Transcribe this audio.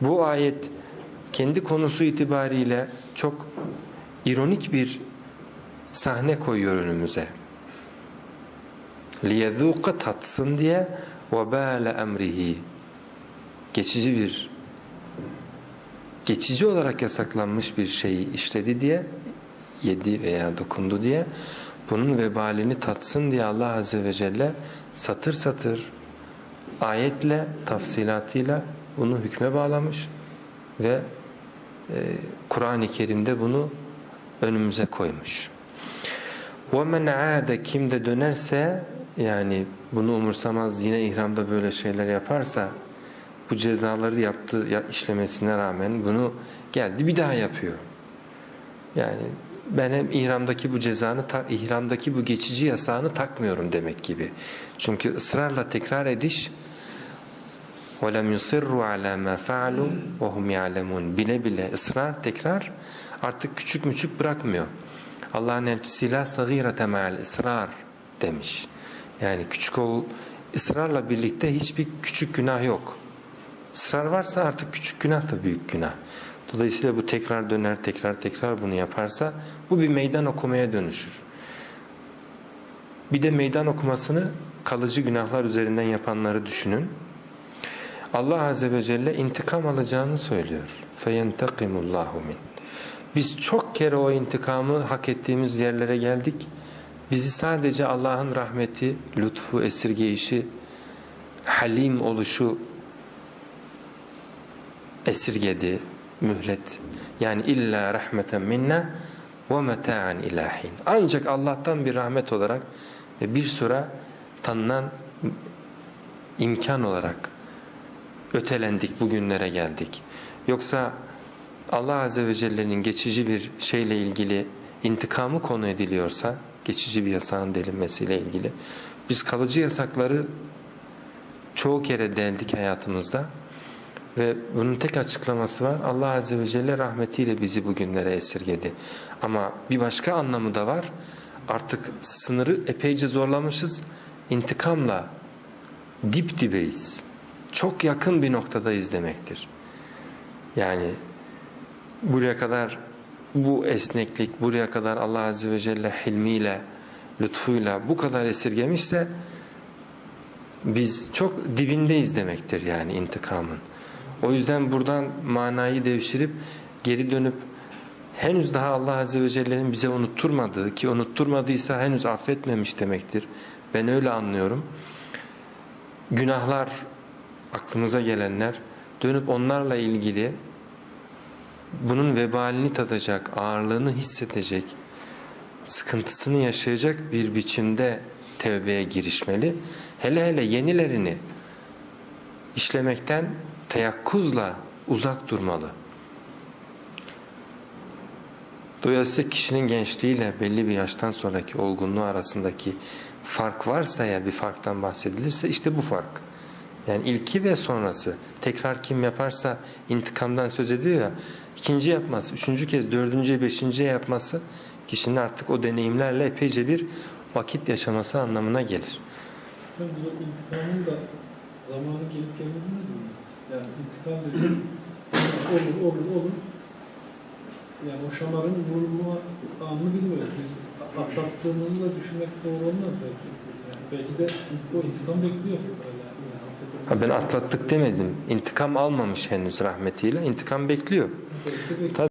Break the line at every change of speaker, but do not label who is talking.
Bu ayet kendi konusu itibariyle çok ironik bir sahne koyuyor önümüze. لِيَذُوقَ tatsın diye وَبَالَ emrihi geçici bir geçici olarak yasaklanmış bir şeyi işledi diye yedi veya dokundu diye bunun vebalini tatsın diye Allah Azze ve Celle satır satır ayetle tafsilatıyla bunu hükme bağlamış ve e, Kur'an-ı Kerim'de bunu önümüze koymuş. وَمَنْ عَادَ Kim de dönerse yani bunu umursamaz yine ihramda böyle şeyler yaparsa bu cezaları yaptı ya, işlemesine rağmen bunu geldi bir daha yapıyor. Yani ben hem ihramdaki bu cezanı, ta, ihramdaki bu geçici yasağını takmıyorum demek gibi. Çünkü ısrarla tekrar ediş وَلَمْ يُصِرُّوا عَلَى مَا فَعَلُوا وَهُمْ يَعْلَمُونَ Bile bile ısrar, tekrar artık küçük müçük bırakmıyor. Allah'ın elçisi la sagirete ma'al ısrar demiş. Yani küçük ol, ısrarla birlikte hiçbir küçük günah yok. Israr varsa artık küçük günah da büyük günah. Dolayısıyla bu tekrar döner tekrar tekrar bunu yaparsa bu bir meydan okumaya dönüşür. Bir de meydan okumasını kalıcı günahlar üzerinden yapanları düşünün. Allah Azze ve Celle intikam alacağını söylüyor. فَيَنْتَقِمُ اللّٰهُ مِنْ Biz çok kere o intikamı hak ettiğimiz yerlere geldik. Bizi sadece Allah'ın rahmeti, lütfu, esirgeyişi, halim oluşu esirgedi, mühlet. Yani illa rahmeten minna ve meta'an ilahin. Ancak Allah'tan bir rahmet olarak ve bir süre tanınan imkan olarak ötelendik, bugünlere geldik. Yoksa Allah Azze ve Celle'nin geçici bir şeyle ilgili intikamı konu ediliyorsa, geçici bir yasağın delinmesiyle ilgili, biz kalıcı yasakları çoğu kere deldik hayatımızda ve bunun tek açıklaması var. Allah Azze ve Celle rahmetiyle bizi bugünlere esirgedi. Ama bir başka anlamı da var. Artık sınırı epeyce zorlamışız. İntikamla dip dibeyiz. Çok yakın bir noktadayız demektir. Yani buraya kadar bu esneklik, buraya kadar Allah Azze ve Celle hilmiyle, lütfuyla bu kadar esirgemişse biz çok dibindeyiz demektir yani intikamın. O yüzden buradan manayı devşirip geri dönüp henüz daha Allah Azze ve Celle'nin bize unutturmadığı ki unutturmadıysa henüz affetmemiş demektir. Ben öyle anlıyorum. Günahlar aklımıza gelenler dönüp onlarla ilgili bunun vebalini tadacak, ağırlığını hissedecek, sıkıntısını yaşayacak bir biçimde tevbeye girişmeli. Hele hele yenilerini işlemekten teyakkuzla uzak durmalı. Dolayısıyla kişinin gençliğiyle belli bir yaştan sonraki olgunluğu arasındaki fark varsa eğer bir farktan bahsedilirse işte bu fark. Yani ilki ve sonrası tekrar kim yaparsa intikamdan söz ediyor ya ikinci yapması, üçüncü kez, dördüncü, beşinci yapması kişinin artık o deneyimlerle epeyce bir vakit yaşaması anlamına gelir.
Bu intikamın da zamanı gelip gelmediğini bilmiyoruz. Yani intikam dediğim olur olur olur. Yani o şamarın vurulma anını bilmiyoruz. Biz atlattığımızı da düşünmek doğru olmaz belki. Yani belki de o intikam bekliyor.
Ha ben atlattık demedim. İntikam almamış henüz rahmetiyle. İntikam
bekliyor.
Tabii